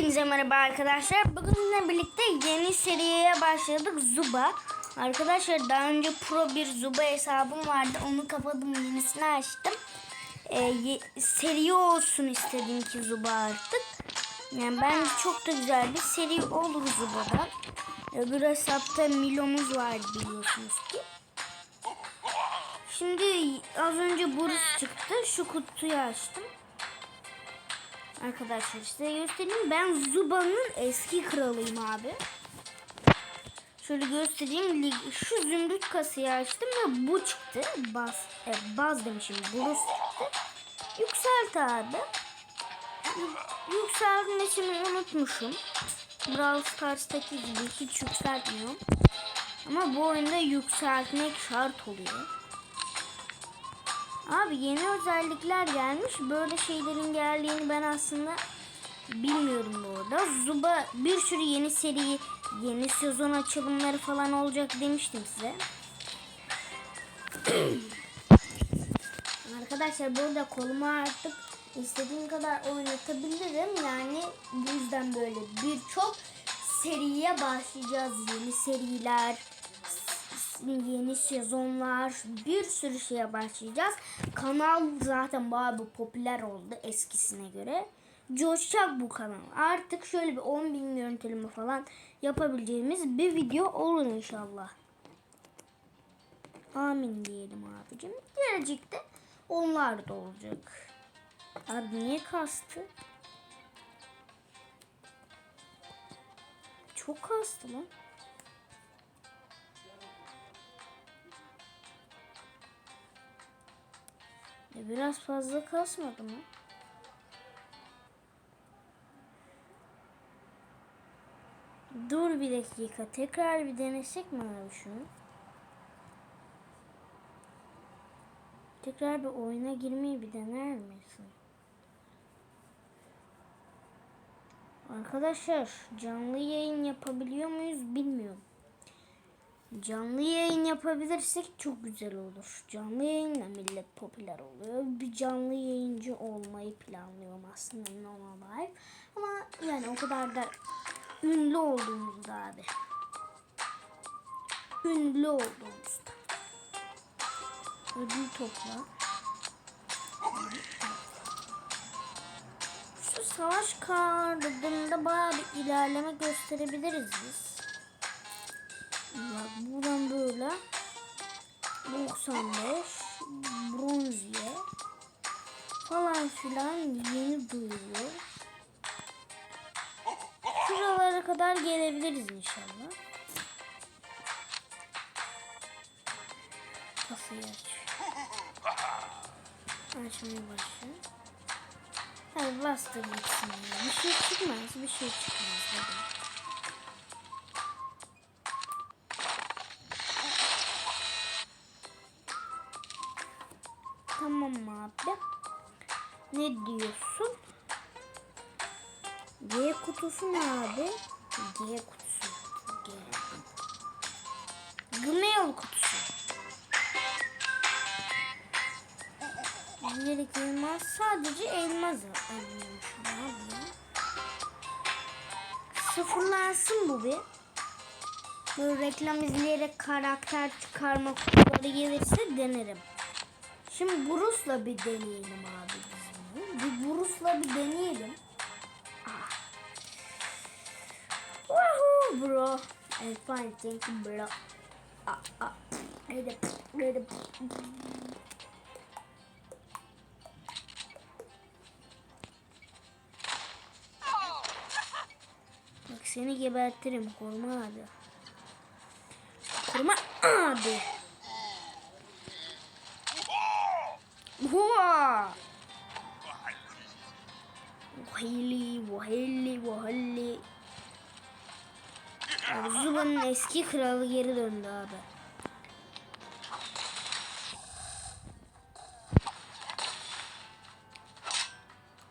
Hepinize merhaba arkadaşlar. Bugünle birlikte yeni seriye başladık. Zuba. Arkadaşlar daha önce pro bir Zuba hesabım vardı. Onu kapadım yenisini açtım. Ee, seri olsun istedim ki Zuba artık. Yani ben çok da güzel bir seri olur Zuba'da. Öbür hesapta Milo'muz vardı biliyorsunuz ki. Şimdi az önce Boris çıktı. Şu kutuyu açtım. Arkadaşlar size göstereyim. Ben Zuba'nın eski kralıyım abi. Şöyle göstereyim. Şu zümrüt kasayı açtım ve bu çıktı. Baz, e, baz demişim. Burus çıktı. Yükselt abi. Yük- Yükseltmesini unutmuşum. Brawl Stars'taki gibi hiç yükseltmiyorum. Ama bu oyunda yükseltmek şart oluyor. Abi yeni özellikler gelmiş. Böyle şeylerin geldiğini ben aslında bilmiyorum bu arada. Zuba bir sürü yeni seri, yeni sezon açılımları falan olacak demiştim size. Arkadaşlar burada kolumu artık istediğim kadar oynatabilirim. Yani bu yüzden böyle birçok seriye başlayacağız. Yeni seriler, yeni sezonlar bir sürü şeye başlayacağız. Kanal zaten bayağı bir popüler oldu eskisine göre. Coşacak bu kanal. Artık şöyle bir 10 bin görüntüleme falan yapabileceğimiz bir video olur inşallah. Amin diyelim abicim. Gelecekte onlar da olacak. Abi niye kastı? Çok kastı lan. Biraz fazla kasmadı mı? Dur bir dakika. Tekrar bir denesek mi abi şunu? Tekrar bir oyuna girmeyi bir dener misin? Arkadaşlar canlı yayın yapabiliyor muyuz bilmiyorum. Canlı yayın yapabilirsek çok güzel olur. Canlı yayınla millet popüler oluyor. Bir canlı yayıncı olmayı planlıyorum aslında normal. Ama yani o kadar da ünlü olduğumuzda abi. Ünlü olduğumuzda. Ödül topla. Şu savaş kardında bayağı bir ilerleme gösterebiliriz biz. Bak buradan böyle 95 bronziye falan filan yeni duyuyor. Şuralara kadar gelebiliriz inşallah. Kasayı aç. Açmaya başla. Hadi bastır gitsin. Bir şey çıkmaz, bir şey çıkmaz. Hadi. Ne abi? G kutusu. G. Gmail kutusu. Yedek elmas sadece elmas alıyormuşum abi. Sıfırlansın bu bir. Böyle reklam izleyerek karakter çıkarma kutuları gelirse denerim. Şimdi Bruce'la bir deneyelim abi biz bunu. Bir Bruce'la bir deneyelim. Woohoo bro. I'm fine thank you bro. Ah, ah. Hadi, hadi. Bak seni gebertirim koruma abi. Koruma abi. Hua! Vahili, vahili, vahili. Abi eski kralı geri döndü abi.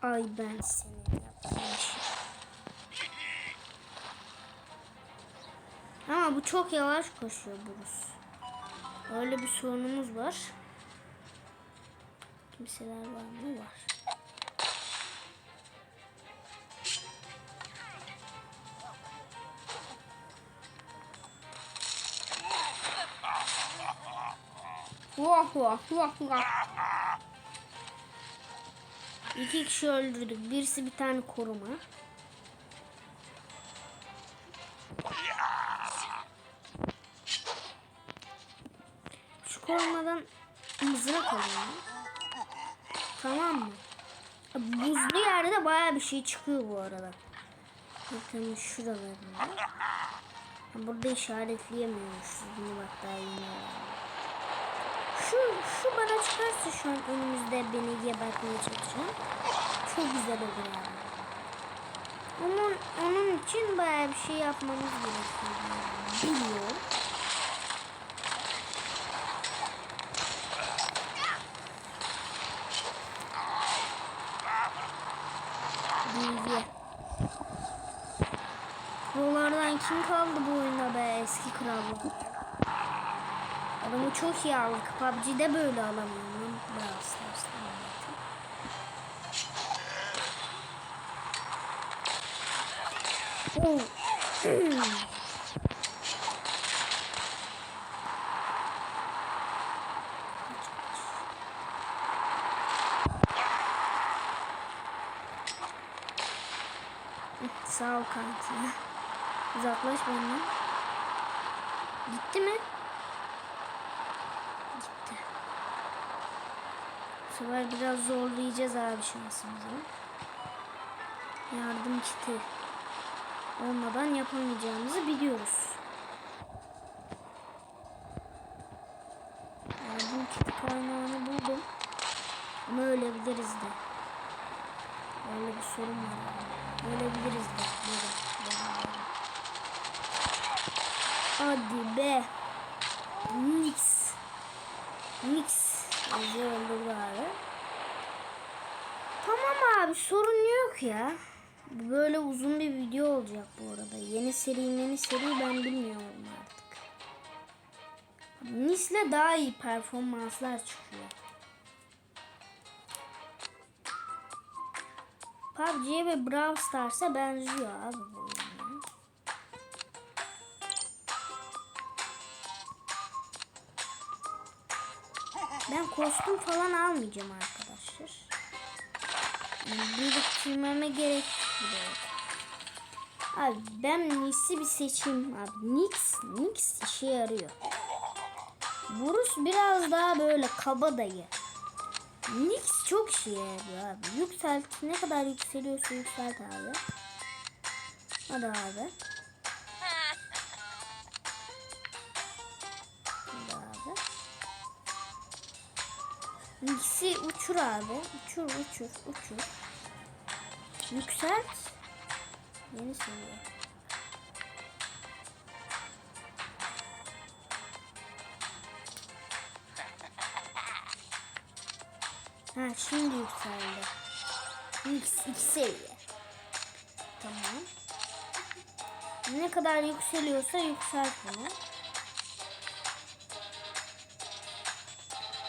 Ay ben senin yaptığın işi. Ama bu çok yavaş koşuyor Bruce. Öyle bir sorunumuz var. Kimseler var mı? Var. Vah vah. İki kişi öldürdük. Birisi bir tane koruma. Şu korumadan mızrak alalım. Tamam mı? Buzlu yerde baya bir şey çıkıyor bu arada. Bakın şuralarında. Burada işaretleyemiyormuşuz. Bunu bak daha öğrendim. Şu, şu bana çıkarsa şu an önümüzde beni gebertmeye çalışan çok güzel olur yani. Onun, onun için baya bir şey yapmamız gerekiyor. Biliyorum. Bilgi. Prolardan kim kaldı bu oyunda be eski krallar? Adamı çok iyi aldık. PUBG'de böyle alamıyorum. Brawl Stars'ta. Oh. Sağ ol kanki. Uzaklaş benden. Gitti mi? Gitti. Bu sefer biraz zorlayacağız abi şansımızı. Yardım kiti olmadan yapamayacağımızı biliyoruz. Yardım kiti kaynağını buldum. Ama ölebiliriz de. Öyle bir sorun var. yani. Ölebiliriz de. Böyle, böyle, böyle. Hadi be. Nix. Nix. Bizi öldürdü abi. Tamam abi sorun yok ya. Böyle uzun bir video olacak bu arada. Yeni seri yeni seri ben bilmiyorum artık. Nis'le daha iyi performanslar çıkıyor. PUBG'ye ve Brawl Stars'a benziyor abi bu. Ben kostüm falan almayacağım arkadaşlar. Biriktirmeme gerek yok. Abi ben Nix'i bir seçeyim abi. Nix, Nix işe yarıyor. Bruce biraz daha böyle kabadayı. Nix çok işe yarıyor abi. Yükselt, ne kadar yükseliyorsa yükselt abi. Hadi abi. Nix'i uçur abi. Uçur, uçur, uçur. Yükselt. Yeni seviye. Ha şimdi yükseldi. Nix iki seviye. Tamam. Ne kadar yükseliyorsa yükselt bunu.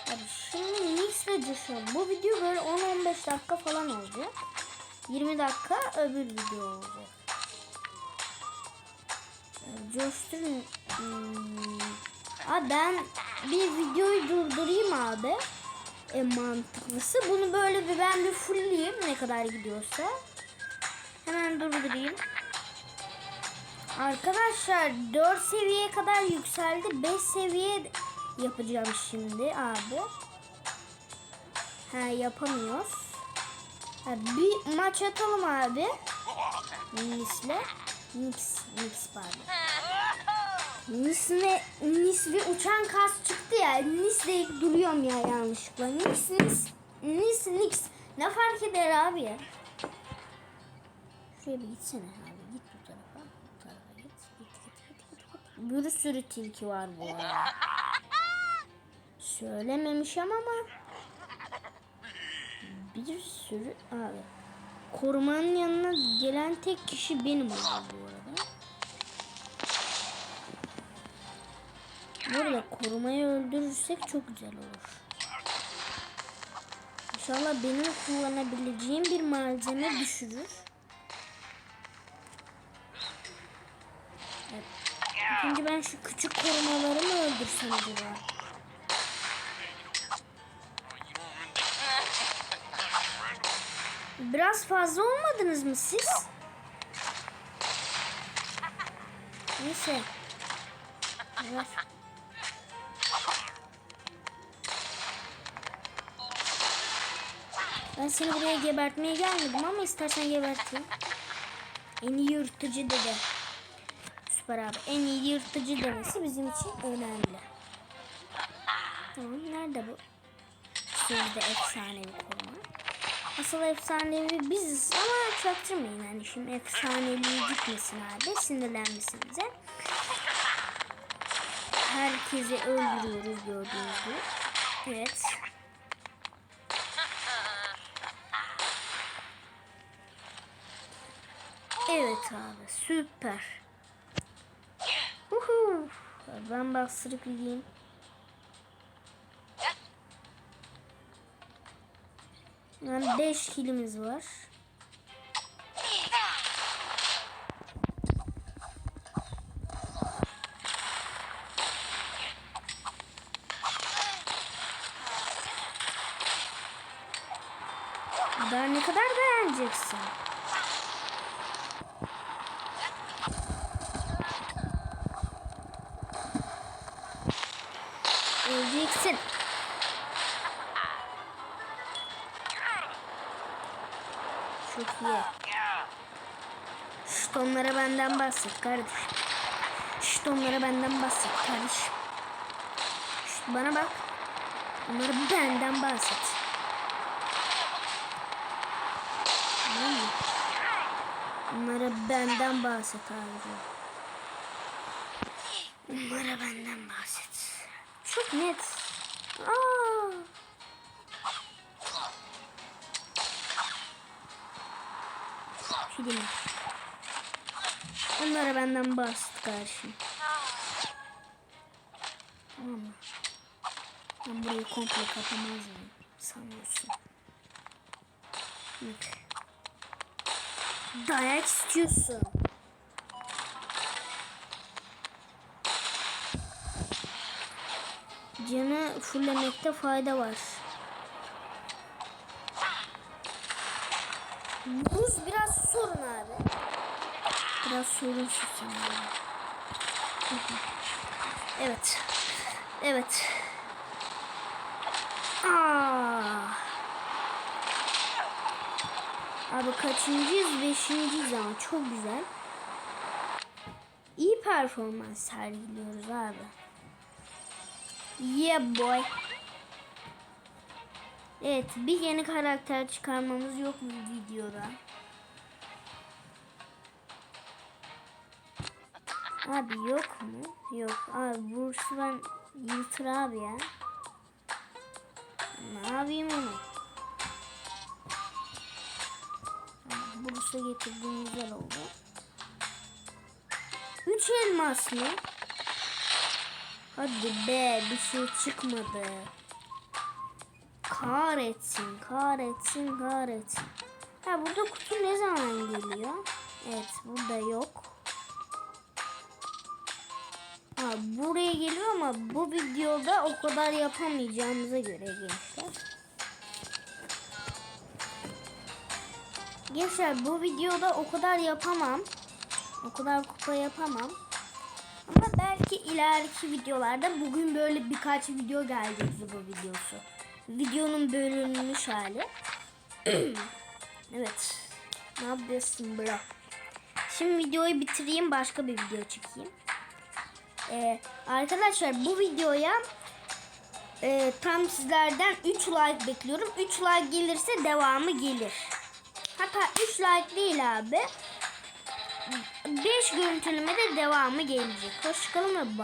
Abi şimdi Coşalım. Bu video böyle 10-15 dakika falan olacak. 20 dakika öbür video olacak. Ee, Coşturun. Hmm. Abi ben bir videoyu durdurayım abi. En mantıklısı. Bunu böyle bir ben bir fullleyeyim ne kadar gidiyorsa. Hemen durdurayım. Arkadaşlar 4 seviyeye kadar yükseldi. 5 seviye yapacağım şimdi abi. Ha yapamıyoruz. Ha, bir maç atalım abi. Nis'le. Nix, Nix pardon. Nis'le, Nis bir uçan kas çıktı ya. Nis deyip duruyorum ya yanlışlıkla. Nis, Nis, Nis, Nix. Ne fark eder abi ya? Şuraya bir gitsene abi. Git bu tarafa. Bu tarafa git. Git, git, git, git, git. Bir sürü tilki var bu arada. Söylememişim ama bir sürü abi. Korumanın yanına gelen tek kişi benim oldu bu arada. Burada korumayı öldürürsek çok güzel olur. İnşallah benim kullanabileceğim bir malzeme düşürür. Evet. Önce ben şu küçük korumaları mı öldürsem acaba? Biraz fazla olmadınız mı siz? Neyse. Ver. Ben seni buraya gebertmeye gelmedim ama istersen geberteyim. En iyi yırtıcı dede. Süper abi. En iyi yırtıcı demesi bizim için önemli. Tamam nerede bu? Sözde efsanevi koruma. Asıl efsanevi biziz ama çaktırmayın yani şimdi efsaneliği gitmesin abi sinirlenmesinize. Herkesi öldürüyoruz gördüğünüz gibi. Evet. Evet abi süper. Uhu. Ben bastırıp gideyim. Yani 5 kilimiz var. Daha ne kadar dayanacaksın? Bahset kardeşim. Şşt onlara benden bahset kardeşim. Şşt bana bak. Onlara benden bahset. Tamam mı? Onlara benden bahset abi. Onlara benden bahset. Çok net. Aa. Film. Onlara benden bahset kardeşim. Tamam mı? Ben burayı komple kapamaz mıyım? Sanıyorsun. Bak. Dayak istiyorsun. Canı fullemekte fayda var. Buz biraz sorun abi. Biraz sorunsuz. Evet. Evet. Aa. Abi kaçıncıyız? Beşinciyiz ama çok güzel. İyi performans sergiliyoruz abi. Yeah boy. Evet bir yeni karakter çıkarmamız yok mu videoda? Abi yok mu? Yok. Abi bursu ben yırtır abi ya. Ne yapayım onu? Bursa getirdiğim güzel oldu. Üç elmas mı? Hadi be bir şey çıkmadı. Kahretsin, kahretsin, kahretsin. Ha burada kutu ne zaman geliyor? Evet burada yok. Ha buraya geliyor ama bu videoda o kadar yapamayacağımıza göre gençler. Gençler bu videoda o kadar yapamam. O kadar kupa yapamam. Ama belki ileriki videolarda bugün böyle birkaç video gelecek bu videosu. Videonun bölünmüş hali. evet. Ne yapıyorsun bro? Şimdi videoyu bitireyim başka bir video çekeyim. Ee, arkadaşlar bu videoya e, tam sizlerden 3 like bekliyorum. 3 like gelirse devamı gelir. Hatta 3 like değil abi. 5 görüntüleme de devamı gelecek. Hoşçakalın ve.